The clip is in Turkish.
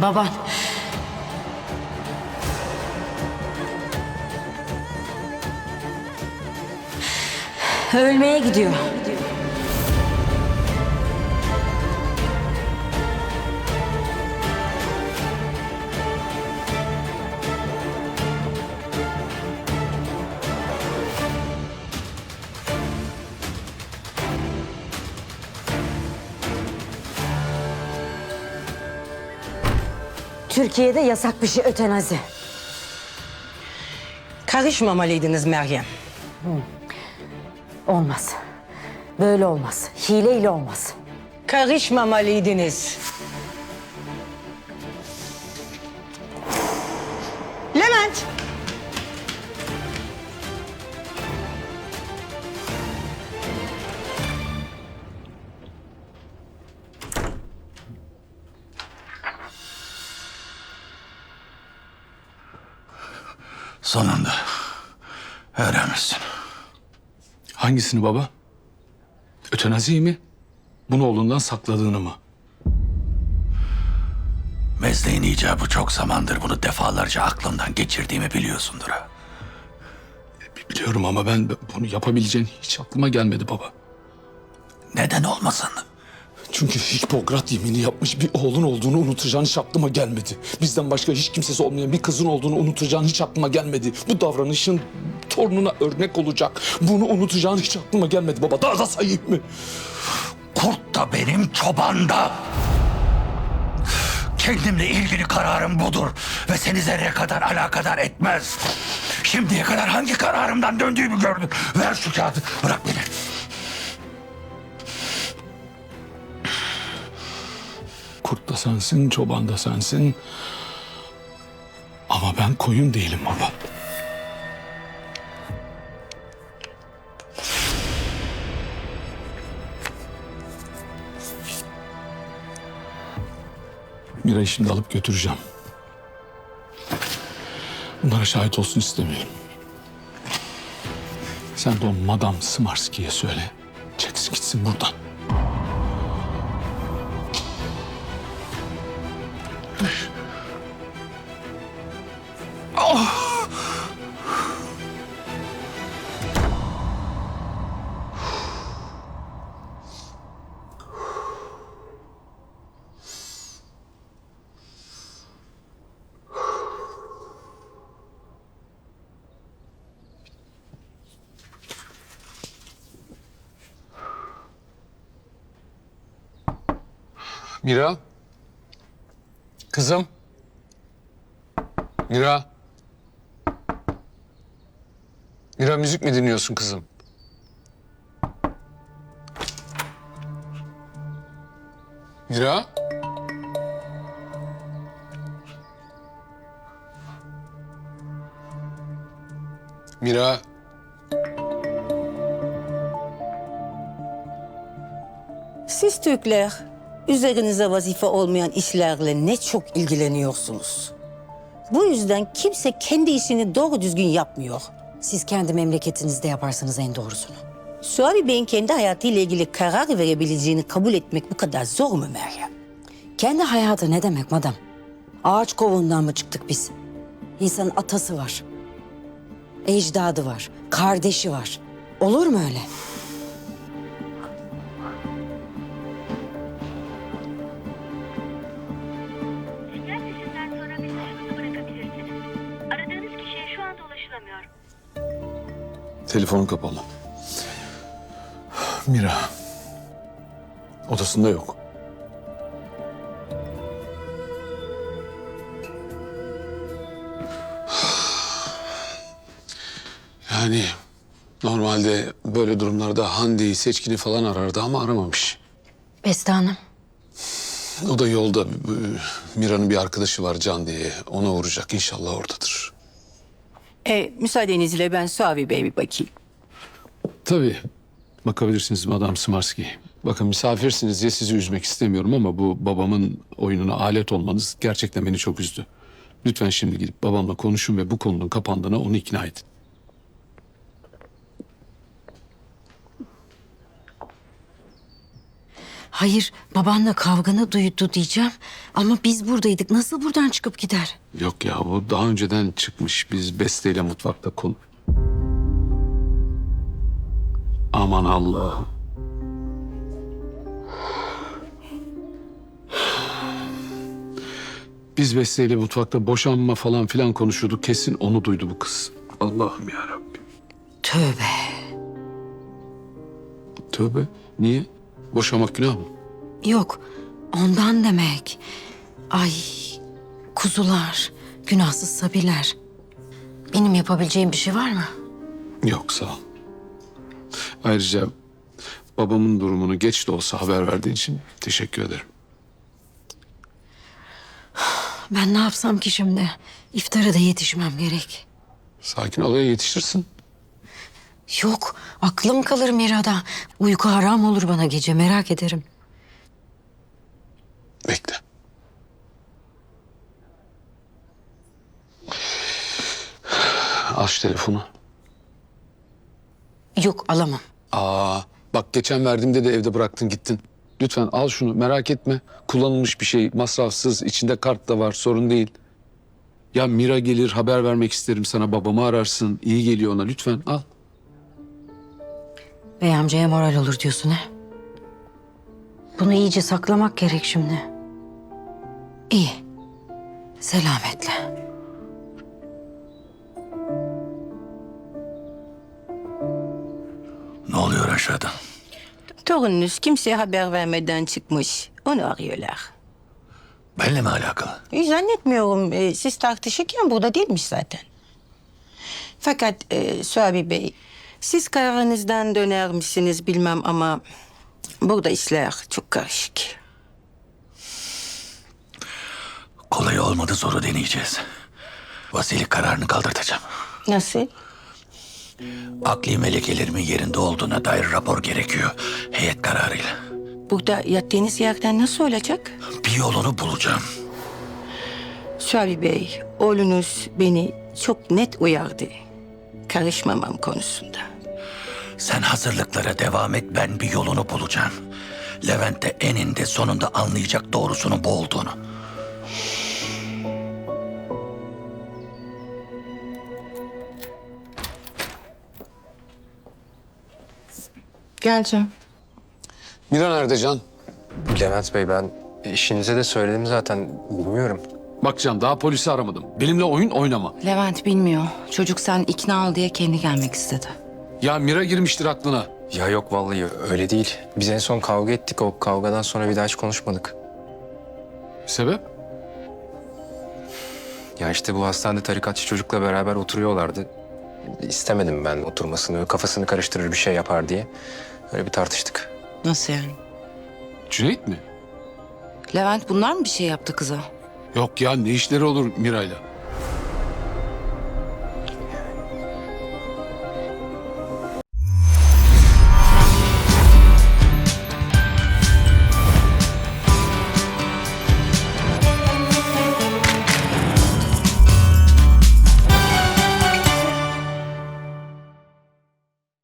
Baban. Ölmeye gidiyor. Türkiye'de yasak bir şey ötenazi. Karışmamalıydınız Meryem. Olmaz. Böyle olmaz. Hileyle olmaz. Karışmamalıydınız. Sonunda öğrenmişsin. Hangisini baba? Ötenaziyi mi? Bunu oğlundan sakladığını mı? Mesleğin icabı çok zamandır bunu defalarca aklından geçirdiğimi biliyorsundur ha. Biliyorum ama ben bunu yapabileceğin hiç aklıma gelmedi baba. Neden olmasın? Çünkü Hipokrat yemini yapmış bir oğlun olduğunu unutacağın hiç aklıma gelmedi. Bizden başka hiç kimsesi olmayan bir kızın olduğunu unutacağın hiç aklıma gelmedi. Bu davranışın torununa örnek olacak. Bunu unutacağın hiç aklıma gelmedi baba. Daha da sayayım mı? Kurt da benim çoban da. Kendimle ilgili kararım budur ve seni zerre kadar alakadar etmez. Şimdiye kadar hangi kararımdan döndüğümü gördün. Ver şu kağıdı, bırak beni. Kurt da sensin, çoban da sensin. Ama ben koyun değilim baba. Mira'yı şimdi alıp götüreceğim. Bunlara şahit olsun istemiyorum. Sen de o Madame Smarski'ye söyle. Çeksin gitsin buradan. Mira. Kızım. Mira. Mira müzik mi dinliyorsun kızım? Mira. Mira. Siz Türkler üzerinize vazife olmayan işlerle ne çok ilgileniyorsunuz. Bu yüzden kimse kendi işini doğru düzgün yapmıyor. Siz kendi memleketinizde yaparsanız en doğrusunu. Suavi Bey'in kendi hayatıyla ilgili karar verebileceğini kabul etmek bu kadar zor mu Meryem? Kendi hayatı ne demek madam? Ağaç kovuğundan mı çıktık biz? İnsanın atası var. Ecdadı var. Kardeşi var. Olur mu öyle? Telefonun kapalı. Mira. Odasında yok. Yani normalde böyle durumlarda Hande'yi, Seçkin'i falan arardı ama aramamış. Beste Hanım. O da yolda. Mira'nın bir arkadaşı var Can diye. Ona uğrayacak. İnşallah oradadır. E, müsaadenizle ben Suavi Bey'e bir bakayım. Tabii. Bakabilirsiniz Madame Smarski. Bakın misafirsiniz diye sizi üzmek istemiyorum ama bu babamın oyununa alet olmanız gerçekten beni çok üzdü. Lütfen şimdi gidip babamla konuşun ve bu konunun kapandığına onu ikna edin. Hayır babanla kavganı duydu diyeceğim. Ama biz buradaydık. Nasıl buradan çıkıp gider? Yok ya bu daha önceden çıkmış. Biz Beste ile mutfakta konu... Aman Allah'ım. Biz Beste ile mutfakta boşanma falan filan konuşuyorduk. Kesin onu duydu bu kız. Allah'ım ya Rabbim. Tövbe. Tövbe. Niye? Boşamak günah mı? Yok ondan demek. Ay kuzular, günahsız sabiler. Benim yapabileceğim bir şey var mı? Yok sağ ol. Ayrıca babamın durumunu geç de olsa haber verdiğin için teşekkür ederim. Ben ne yapsam ki şimdi? İftara da yetişmem gerek. Sakin olaya yetişirsin. Yok aklım kalır Mira'da. Uyku haram olur bana gece merak ederim. Bekle. Aç telefonu. Yok alamam. Aa, bak geçen verdiğimde de evde bıraktın gittin. Lütfen al şunu merak etme. Kullanılmış bir şey, masrafsız, içinde kart da var sorun değil. Ya Mira gelir haber vermek isterim sana babamı ararsın. iyi geliyor ona lütfen al. Bey amcaya moral olur diyorsun he? Bunu iyice saklamak gerek şimdi. İyi. Selametle. Ne oluyor aşağıda? Torununuz kimseye haber vermeden çıkmış. Onu arıyorlar. Benimle mi alakalı? E, Zannetmiyorum. E, siz tartışırken burada değilmiş zaten. Fakat e, Suabi Bey, siz kararınızdan döner misiniz bilmem ama... ...burada işler çok karışık. Kolay olmadı zoru deneyeceğiz. Vasili kararını kaldırtacağım. Nasıl? Akli melekelerimin yerinde olduğuna dair rapor gerekiyor. Heyet kararıyla. Burada yattığınız yerden nasıl olacak? Bir yolunu bulacağım. Suabi Bey, oğlunuz beni çok net uyardı. Karışmamam konusunda. Sen hazırlıklara devam et ben bir yolunu bulacağım. Levent de eninde sonunda anlayacak doğrusunun bu olduğunu. Geleceğim. Mira nerede Can? Levent Bey ben işinize de söyledim zaten bilmiyorum. Bak Can daha polisi aramadım. Benimle oyun oynama. Levent bilmiyor. Çocuk sen ikna ol diye kendi gelmek istedi. Ya Mira girmiştir aklına. Ya yok vallahi öyle değil. Biz en son kavga ettik o kavgadan sonra bir daha hiç konuşmadık. Sebep? Ya işte bu hastanede tarikatçı çocukla beraber oturuyorlardı. İstemedim ben oturmasını, kafasını karıştırır bir şey yapar diye. Öyle bir tartıştık. Nasıl yani? Cüneyt mi? Levent bunlar mı bir şey yaptı kıza? Yok ya ne işleri olur Mira'yla?